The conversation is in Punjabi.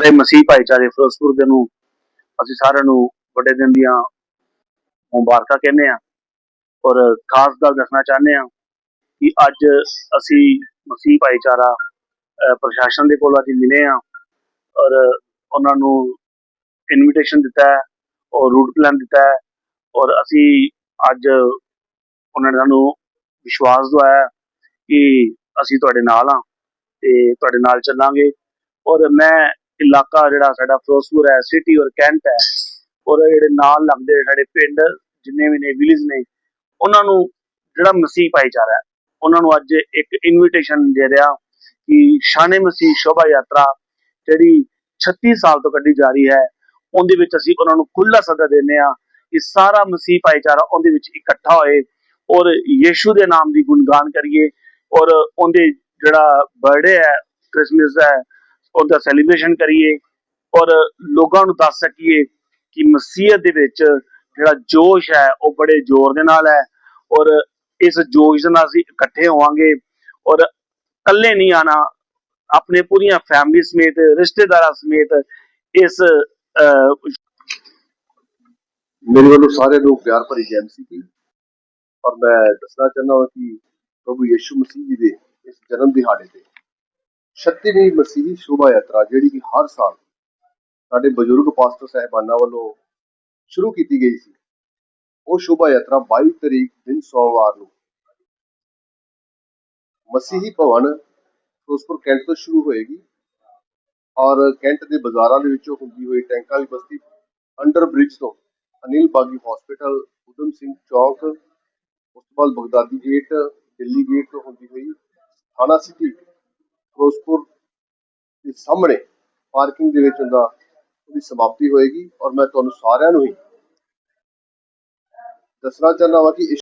ਸਾਰੇ ਮਸੀਹ ਭਾਈਚਾਰੇ ਫਿਰੋਜ਼ਪੁਰ ਦੇ ਨੂੰ ਅਸੀਂ ਸਾਰਿਆਂ ਨੂੰ ਵੱਡੇ ਦਿਨ ਦੀਆਂ ਮੁਬਾਰਕਾਂ ਕਹਿੰਦੇ ਆ ਔਰ ਖਾਸ ਗੱਲ ਦੱਸਣਾ ਚਾਹੁੰਦੇ ਆ ਕਿ ਅੱਜ ਅਸੀਂ ਮਸੀਹ ਭਾਈਚਾਰਾ ਪ੍ਰਸ਼ਾਸਨ ਦੇ ਕੋਲ ਅੱਜ ਮਿਲੇ ਆ ਔਰ ਉਹਨਾਂ ਨੂੰ ਇਨਵੀਟੇਸ਼ਨ ਦਿੱਤਾ ਹੈ ਔਰ ਰੂਟ ਪਲਾਨ ਦਿੱਤਾ ਹੈ ਔਰ ਅਸੀਂ ਅੱਜ ਉਹਨਾਂ ਨੇ ਸਾਨੂੰ ਵਿਸ਼ਵਾਸ ਦਵਾਇਆ ਕਿ ਅਸੀਂ ਤੁਹਾਡੇ ਨਾਲ ਆ ਤੇ ਤੁਹਾਡੇ ਨਾਲ ਚੱਲਾਂਗੇ ਔਰ ਮੈਂ ਇਲਾਕਾ ਜਿਹੜਾ ਸਾਡਾ ਫਿਰੋਜ਼ਪੁਰ ਹੈ ਸਿਟੀ ਔਰ ਕੈਂਟ ਹੈ, ਔਰ ਜਿਹੜੇ ਨਾਲ ਲੱਗਦੇ ਸਾਡੇ ਪਿੰਡ, ਜਿੰਨੇ ਵੀ ਨੇ ਵਿਲੇਜ ਨੇ, ਉਹਨਾਂ ਨੂੰ ਜਿਹੜਾ ਮਸੀਹ ਭਾਈਚਾਰਾ ਹੈ, ਉਹਨਾਂ ਨੂੰ ਅੱਜ ਇੱਕ ਇਨਵੀਟੇਸ਼ਨ ਦੇ ਰਿਹਾ ਕਿ ਸ਼ਾਨੇ ਮਸੀਹ ਸ਼ੋਭਾ ਯਾਤਰਾ ਜਿਹੜੀ 36 ਸਾਲ ਤੋਂ ਕੱਢੀ ਜਾ ਰਹੀ ਹੈ, ਉਹਦੇ ਵਿੱਚ ਅਸੀਂ ਉਹਨਾਂ ਨੂੰ ਖੁੱਲਾ ਸੱਦਾ ਦਿੰਦੇ ਆ ਕਿ ਸਾਰਾ ਮਸੀਹ ਭਾਈਚਾਰਾ ਉਹਦੇ ਵਿੱਚ ਇਕੱਠਾ ਹੋਏ ਔਰ ਯੀਸ਼ੂ ਦੇ ਨਾਮ ਦੀ ਗੁਣਗਾਨ ਕਰੀਏ ਔਰ ਉਹਦੇ ਜਿਹੜਾ ਬਰਥਡੇ ਹੈ ਕ੍ਰਿਸਮਸ ਹੈ ਉਹਦਾ ਸੈਲੀਬ੍ਰੇਸ਼ਨ ਕਰੀਏ ਔਰ ਲੋਕਾਂ ਨੂੰ ਦੱਸ ਸਕੀਏ ਕਿ ਮਸੀਹਤ ਦੇ ਵਿੱਚ ਜਿਹੜਾ ਜੋਸ਼ ਹੈ, ਉਹ ਬੜੇ ਜ਼ੋਰ ਦੇ ਨਾਲ ਹੈ ਔਰ ਇਸ ਜੋਸ਼ ਦੇ ਨਾਲ ਅਸੀਂ ਇਕੱਠੇ ਹੋਵਾਂਗੇ ਔਰ ਇਕੱਲੇ ਨਹੀਂ ਆਣਾ ਆਪਣੇ ਪੂਰੀਆਂ ਫੈਮਿਲੀ ਸਮੇਤ, ਰਿਸ਼ਤੇਦਾਰਾਂ ਸਮੇਤ ਇਸ ਮੇਰੇ ਵੱਲੋਂ ਸਾਰਿਆਂ ਨੂੰ ਪਿਆਰ ਭਰੀ ਜੈ ਮਸੀਹ ਦੀ ਔਰ ਮੈਂ ਦੱਸਣਾ ਚਾਹੁੰਦਾ ਹਾਂ ਕਿ ਪ੍ਰਭੂ ਯਿਸੂ ਮਸੀਹ ਜੀ ਦੇ ਇਸ ਜਨਮ ਦਿਹਾੜੇ ਤੇ 36ਵੀਂ ਮਸੀਹੀ ਸ਼ੋਭਾ ਯਾਤਰਾ ਜਿਹੜੀ ਕਿ ਹਰ ਸਾਲ ਸਾਡੇ ਬਜ਼ੁਰਗ ਪਾਸਟਰ ਸਾਹਿਬਾਨਾਂ ਵੱਲੋਂ ਸ਼ੁਰੂ ਕੀਤੀ ਗਈ ਸੀ, ਉਹ ਸ਼ੋਭਾ ਯਾਤਰਾ 22 ਤਰੀਕ ਦਿਨ ਸੋਮਵਾਰ ਨੂੰ ਮਸੀਹੀ ਭਵਨ ਫਿਰੋਜ਼ਪੁਰ ਕੈਂਟ ਤੋਂ ਸ਼ੁਰੂ ਹੋਏਗੀ ਔਰ ਕੈਂਟ ਦੇ ਬਾਜ਼ਾਰਾਂ ਦੇ ਵਿੱਚੋਂ ਹੁੰਦੀ ਹੋਈ ਟੈਂਕਾਂ ਵਾਲੀ ਬਸਤੀ ਅੰਡਰ ਬ੍ਰਿਜ ਤੋਂ ਅਨਿਲ ਬਾਗੀ ਹਸਪੀਟਲ ਉਦਮ ਸਿੰਘ ਚੌਕ, ਉਸ ਤੋਂ ਬਾਅਦ ਬਗਦਾਦੀ ਗੇਟ ਦਿੱਲੀ ਗੇਟ ਤੋਂ ਹੁੰਦੀ ਹੋਈ ਥਾਣਾ ਸਿਟੀ ਫਿਰੋਜ਼ਪੁਰ ਦੇ ਸਾਹਮਣੇ ਪਾਰਕਿੰਗ ਦੇ ਵਿੱਚ ਉਹਦਾ ਉਹਦੀ ਸਮਾਪਤੀ ਹੋਏਗੀ ਔਰ ਮੈਂ ਤੁਹਾਨੂੰ ਸਾਰਿਆਂ ਨੂੰ ਹੀ ਦੱਸਣਾ ਚਾਹੁੰਦਾ ਹਾਂ ਕਿ